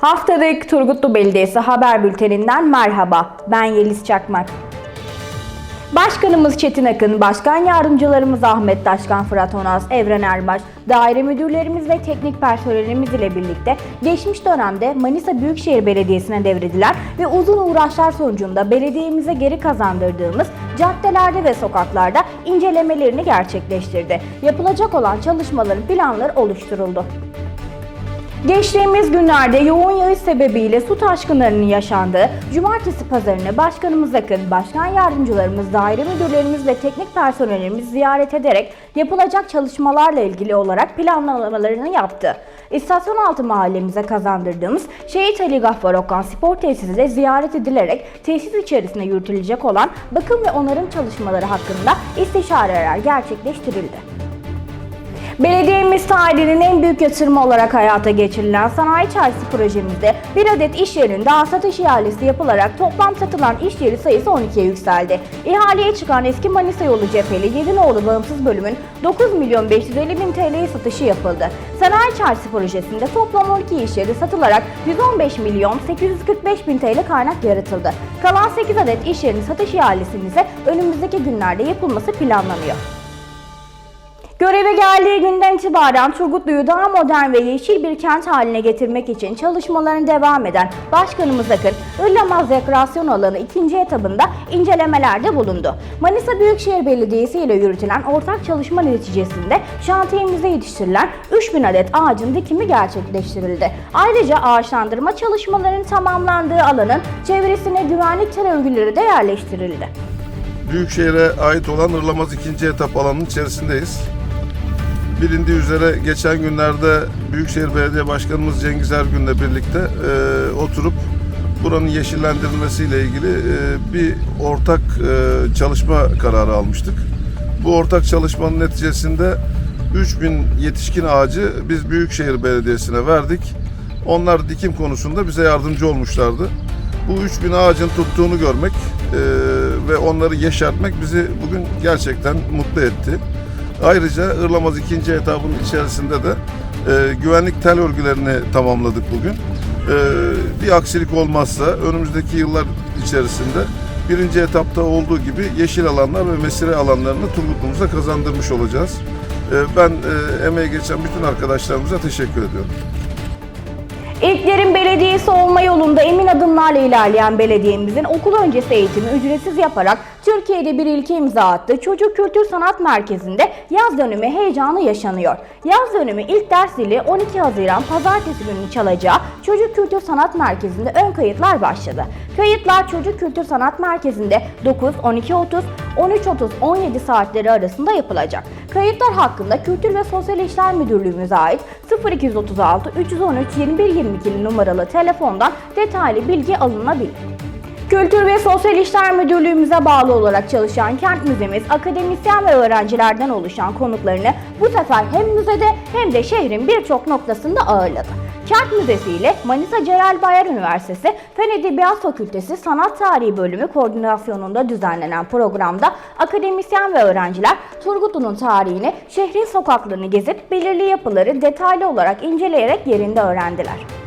Haftalık Turgutlu Belediyesi Haber Bülteninden merhaba. Ben Yeliz Çakmak. Başkanımız Çetin Akın, Başkan Yardımcılarımız Ahmet Taşkan, Fırat Onaz, Evren Erbaş, daire müdürlerimiz ve teknik personelimiz ile birlikte geçmiş dönemde Manisa Büyükşehir Belediyesi'ne devredilen ve uzun uğraşlar sonucunda belediyemize geri kazandırdığımız caddelerde ve sokaklarda incelemelerini gerçekleştirdi. Yapılacak olan çalışmaların planları oluşturuldu. Geçtiğimiz günlerde yoğun yağış sebebiyle su taşkınlarının yaşandığı Cumartesi pazarını Başkanımız Akın, Başkan Yardımcılarımız, daire müdürlerimiz ve teknik personelimiz ziyaret ederek yapılacak çalışmalarla ilgili olarak planlamalarını yaptı. İstasyon altı mahallemize kazandırdığımız Şehit Ali Gaffar Okan Spor Tesisi de ziyaret edilerek tesis içerisinde yürütülecek olan bakım ve onarım çalışmaları hakkında istişareler gerçekleştirildi. Belediyemiz tarihinin en büyük yatırımı olarak hayata geçirilen Sanayi Çarşısı projemizde bir adet iş yerinin daha satış ihalesi yapılarak toplam satılan iş yeri sayısı 12'ye yükseldi. İhaleye çıkan eski Manisa yolu cepheli 7 nolu bağımsız bölümün 9 milyon 550 bin TL'ye satışı yapıldı. Sanayi Çarşısı projesinde toplam 12 iş yeri satılarak 115 milyon 845 bin TL kaynak yaratıldı. Kalan 8 adet iş yerinin satış ihalesinin ise önümüzdeki günlerde yapılması planlanıyor. Göreve geldiği günden itibaren Turgutlu'yu daha modern ve yeşil bir kent haline getirmek için çalışmalarına devam eden Başkanımız Akın, Irlamaz Rekreasyon Alanı ikinci etabında incelemelerde bulundu. Manisa Büyükşehir Belediyesi ile yürütülen ortak çalışma neticesinde şantiyemize yetiştirilen 3000 adet ağacın dikimi gerçekleştirildi. Ayrıca ağaçlandırma çalışmalarının tamamlandığı alanın çevresine güvenlik tel örgüleri de yerleştirildi. Büyükşehir'e ait olan Irlamaz ikinci etap alanının içerisindeyiz. Bilindiği üzere geçen günlerde Büyükşehir Belediye Başkanımız Cengiz Ergün'le birlikte e, oturup buranın yeşillendirilmesiyle ilgili e, bir ortak e, çalışma kararı almıştık. Bu ortak çalışmanın neticesinde 3000 yetişkin ağacı biz Büyükşehir Belediyesi'ne verdik. Onlar dikim konusunda bize yardımcı olmuşlardı. Bu 3000 ağacın tuttuğunu görmek e, ve onları yeşertmek bizi bugün gerçekten mutlu etti. Ayrıca Irlamaz ikinci etabının içerisinde de e, güvenlik tel örgülerini tamamladık bugün. E, bir aksilik olmazsa önümüzdeki yıllar içerisinde birinci etapta olduğu gibi yeşil alanlar ve mesire alanlarını Turgutlu'muza kazandırmış olacağız. E, ben e, emeği geçen bütün arkadaşlarımıza teşekkür ediyorum. İlklerin belediyesi olma yolunda emin adımlarla ilerleyen belediyemizin okul öncesi eğitimi ücretsiz yaparak Türkiye'de bir ilke imza attı. Çocuk Kültür Sanat Merkezi'nde yaz dönümü heyecanı yaşanıyor. Yaz dönümü ilk ders zili 12 Haziran Pazartesi günü çalacağı Çocuk Kültür Sanat Merkezi'nde ön kayıtlar başladı. Kayıtlar Çocuk Kültür Sanat Merkezi'nde 9, 12.30, 13.30, 17 saatleri arasında yapılacak. Kayıtlar hakkında Kültür ve Sosyal İşler Müdürlüğümüze ait 0236 313 2122 numaralı telefondan detaylı bilgi alınabilir. Kültür ve Sosyal İşler Müdürlüğümüze bağlı olarak çalışan kent müzemiz akademisyen ve öğrencilerden oluşan konuklarını bu sefer hem müzede hem de şehrin birçok noktasında ağırladı. Kent Müzesi ile Manisa Celal Bayar Üniversitesi Fen Edebiyat Fakültesi Sanat Tarihi Bölümü koordinasyonunda düzenlenen programda akademisyen ve öğrenciler Turgutlu'nun tarihini, şehrin sokaklarını gezip belirli yapıları detaylı olarak inceleyerek yerinde öğrendiler.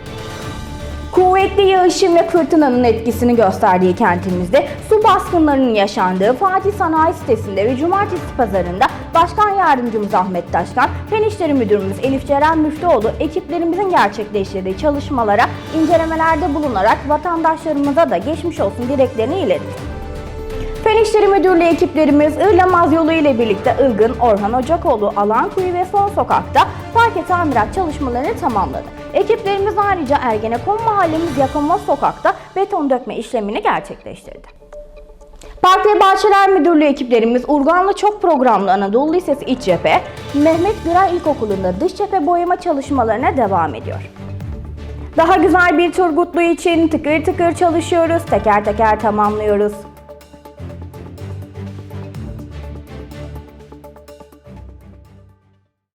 Kuvvetli yağışın ve fırtınanın etkisini gösterdiği kentimizde su baskınlarının yaşandığı Fatih Sanayi Sitesi'nde ve Cumartesi Pazarı'nda Başkan Yardımcımız Ahmet Taşkan, Fen İşleri Müdürümüz Elif Ceren Müftüoğlu ekiplerimizin gerçekleştirdiği çalışmalara incelemelerde bulunarak vatandaşlarımıza da geçmiş olsun dileklerini iletti. Fen İşleri Müdürlüğü ekiplerimiz Irlamaz yolu ile birlikte Ilgın, Orhan Ocakoğlu, Alankuyu ve Son Sokak'ta parke tamirat çalışmalarını tamamladı. Ekiplerimiz ayrıca Ergenekon mahallemiz Yakamaz Sokak'ta beton dökme işlemini gerçekleştirdi. Park ve Bahçeler Müdürlüğü ekiplerimiz Urganlı Çok Programlı Anadolu Lisesi İç Cephe, Mehmet Güray İlkokulu'nda dış cephe boyama çalışmalarına devam ediyor. Daha güzel bir Turgutlu için tıkır tıkır çalışıyoruz, teker teker tamamlıyoruz.